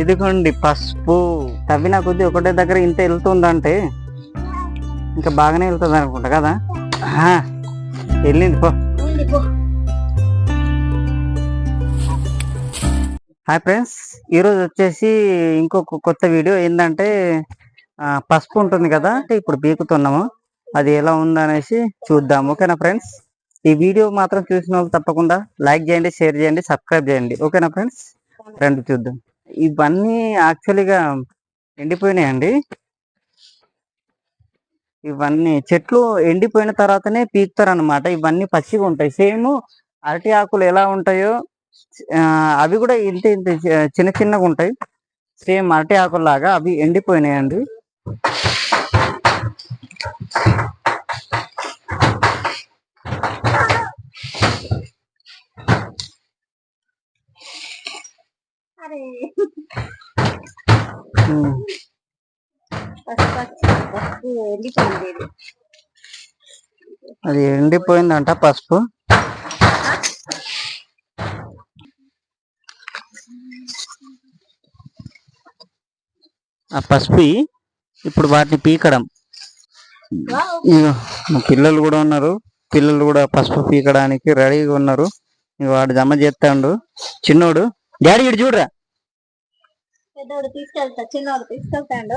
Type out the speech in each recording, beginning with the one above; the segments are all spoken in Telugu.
ఇదిగోండి పసుపు. తవ్విన కొద్ది ఒకటే దగ్గర ఇంత వెళ్తుందంటే ఇంకా బాగానే వెళ్తుంది అనుకుంటా కదా? వెళ్ళింది పో. హాయ్ ఫ్రెండ్స్ ఈరోజు వచ్చేసి ఇంకొక కొత్త వీడియో. ఏంటంటే పసుపు ఉంటుంది కదా అంటే ఇప్పుడు బీకుతున్నాము అది ఎలా ఉందనేసి చూద్దాం ఓకేనా ఫ్రెండ్స్? ఈ వీడియో మాత్రం చూసిన వాళ్ళు తప్పకుండా లైక్ చేయండి షేర్ చేయండి సబ్స్క్రైబ్ చేయండి. ఓకేనా ఫ్రెండ్స్? రెండు చూద్దాం. ఇవన్నీ యాక్చువల్గా ఎండిపోయినాయండి. ఇవన్నీ చెట్లు ఎండిపోయిన తర్వాతనే పీకుతారు అనమాట ఇవన్నీ పచ్చిగా ఉంటాయి. సేమ్ అరటి ఆకులు ఎలా ఉంటాయో అవి కూడా ఇంత ఇంత చిన్న చిన్నగా ఉంటాయి. సేమ్ అరటి ఆకులు లాగా అవి ఎండిపోయినాయండి. పసుపు ఎండిపోయింది అది ఎండిపోయిందంట పసుపు. ఆ పసుపు ఇప్పుడు వాటిని పీకడం. మా పిల్లలు కూడా ఉన్నారు. పిల్లలు కూడా పసుపు పీకడానికి రెడీగా ఉన్నారు. వాడు జమ చేస్తాడు. చిన్నోడు డాడీ ఇటు చూడరా. పెద్దోడు తీసుకెళ్తా చిన్నోడు తీసుకెళ్తాడు.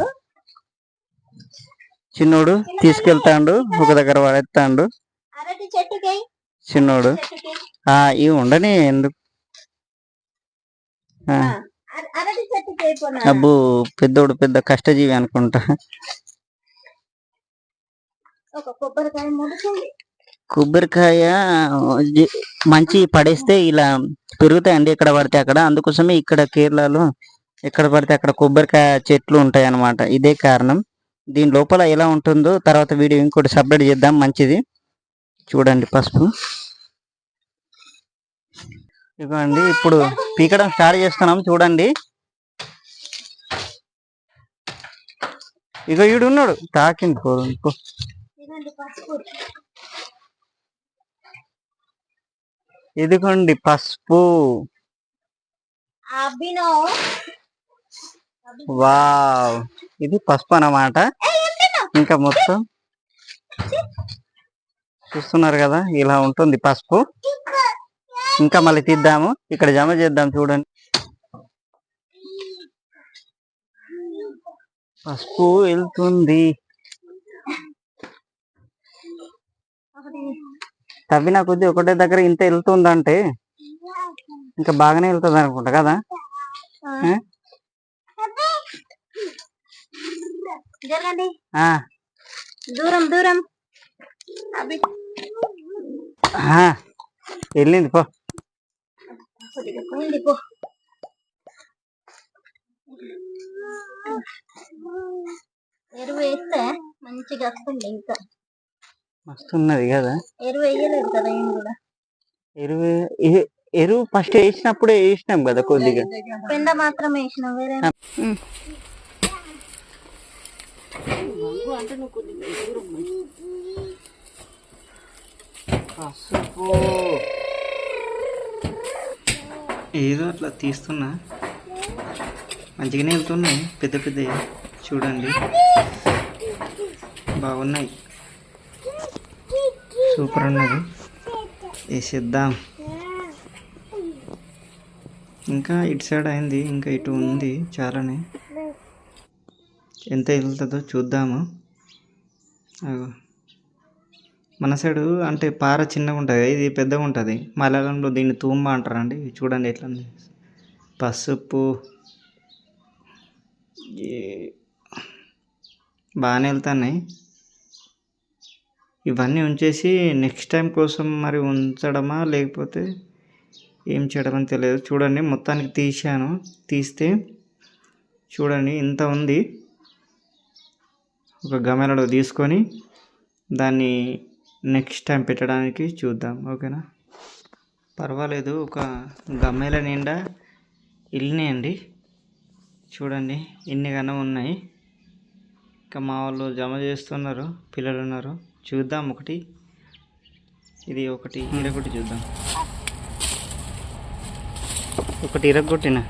చిన్నోడు తీసుకెళ్తాడు ఒక దగ్గర పడేస్తాడు అరటి చెట్టుకి. చిన్నోడు. ఆ ఇవి ఉండని ఎందుకు? అరటి చెట్టుకి అబ్బో పెద్దోడు పెద్ద కష్టజీవి అనుకుంటా. ఒక కొబ్బరికాయ మంచి పడేస్తే ఇలా పెరుగుతాయండి ఎక్కడ పడితే అక్కడ. అందుకోసమే ఇక్కడ కేరళలో ఎక్కడ పడితే అక్కడ కొబ్బరికాయ చెట్లు ఉంటాయి అన్నమాట ఇదే కారణం. దీని లోపల ఎలా ఉంటుందో తర్వాత వీడియో ఇంకోటి సపరేట్ చేద్దాం. మంచిది. చూడండి పసుపు. ఇవ్వండి ఇప్పుడు పీకడం స్టార్ట్ చేస్తున్నాం. చూడండి. ఇగో ఈడు ఉన్నాడు. తాకింది పోదు. పో. పసుపు ఇదిగోండి పసుపు. వావ్. ఇది పసుపు అన్నమాట. ఇంకా మొత్తం చూస్తున్నారు కదా ఇలా ఉంటుంది పసుపు. ఇంకా మళ్ళీ తీద్దాము. ఇక్కడ జమ చేద్దాం చూడండి. పసుపు వెళ్తుంది. తవ్విన కొద్ది ఒకటే దగ్గర ఇంత వెళ్తుందంటే ఇంకా బాగానే వెళ్తుంది అనుకుంటా కదా? జరగండి దూరం దూరం. వెళ్ళింది పో. పోయింది పో. ఎరువు వేస్తే మంచిగా వస్తుంది ఇంకా. మస్తున్నది కదా. ఎరువు వేయలేదు కదా ఏం కూడా. ఎరువు ఎరువు ఫస్ట్ వేసినప్పుడే వేసినాం కదా కొద్దిగా. పెండ మాత్రం వేసిన వేరే పసుపు. ఏదో అట్లా తీస్తున్నా. మంచిగానే వెళ్తున్నాయి. పెద్ద పెద్ద చూడండి. బాగున్నాయి. సూపర్ ఉన్నది. వేసేద్దాం. ఇంకా ఇటు సైడ్ అయింది. ఇంకా ఇటు ఉంది. చాలానే. ఎంత వెళ్తుందో చూద్దాము. మన సైడు అంటే పార చిన్నగా ఉంటుంది ఇది పెద్దగా ఉంటుంది. మలయాళంలో దీన్ని తూంబ అంటారండి. చూడండి ఎట్లా ఉంది. పసుపు. బాగానే వెళ్తున్నాయి. ఇవన్నీ ఉంచేసి నెక్స్ట్ టైం కోసం మరి ఉంచడమా లేకపోతే ఏం చేయడమని తెలియదు. చూడండి మొత్తానికి తీసాను తీస్తే చూడండి ఇంత ఉంది. ఒక గమనలో తీసుకొని దాన్ని నెక్స్ట్ టైం పెట్టడానికి చూద్దాం ఓకేనా పర్వాలేదు ఒక గమ్మెల నిండా ఇల్లినాయండి చూడండి ఇన్ని కన్నా ఉన్నాయి. ఇంకా మా వాళ్ళు జమ చేస్తున్నారు పిల్లలు ఉన్నారు. చూద్దాం ఒకటి. ఇది ఒకటి ఇరగొట్టి చూద్దాం. ఒకటి ఇరగొట్టినా?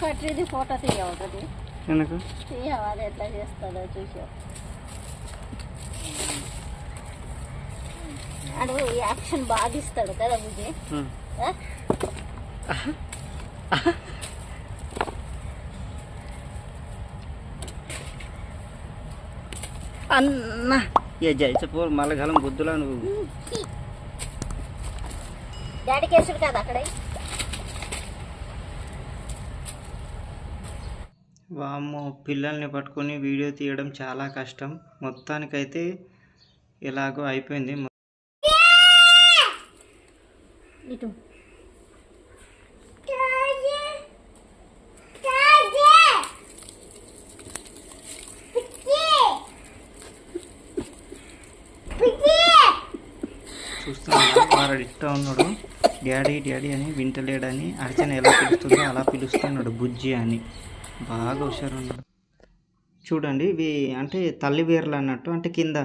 పట్టిది ఫోటో తీయవుతుంది ఎందుకు? తీయవు అది ఎట్లా చేస్తుందో చూసావు అడు యాక్షన్ బాగా ఇస్తాడు కదా విజయ్? అన్న. ఏ జైసపో మలగలం బుద్ధులా నువ్వు? డాడీకి వేసుడు కదా అక్కడ. వామ్మో పిల్లల్ని పట్టుకొని వీడియో తీయడం చాలా కష్టం. మొత్తానికైతే ఎలాగో అయిపోయింది. ఇటు. చూస్తున్నాడు వాడు ఉన్నాడు. డాడీ డాడీ అని వింటలేడని అర్చన ఎలా పిలుస్తుందో అలా పిలుస్తున్నాడు బుజ్జి అని. బాగా హుషారు చూడండి ఇవి అంటే తల్లి వేర్లు అన్నట్టు అంటే కింద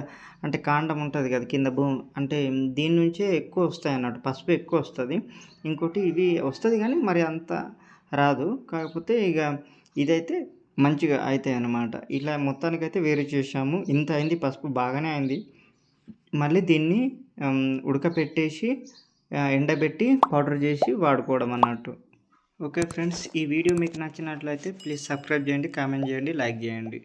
అంటే కాండం ఉంటుంది కదా కింద భూమి అంటే దీని నుంచే ఎక్కువ వస్తాయి అన్నట్టు పసుపు ఎక్కువ వస్తుంది. ఇంకోటి ఇవి వస్తుంది కానీ మరి అంత రాదు. కాకపోతే ఇక ఇదైతే మంచిగా అవుతాయి అన్నమాట. ఇలా మొత్తానికైతే వేరు చేసాము ఇంత అయింది పసుపు బాగానే అయింది. మళ్ళీ దీన్ని ఉడకపెట్టేసి ఎండబెట్టి పౌడర్ చేసి వాడుకోవడం అన్నట్టు. ఓకే ఫ్రెండ్స్ ఈ వీడియో మీకు నచ్చినట్లయితే ప్లీజ్ సబ్స్క్రైబ్ చేయండి కామెంట్ చేయండి లైక్ చేయండి.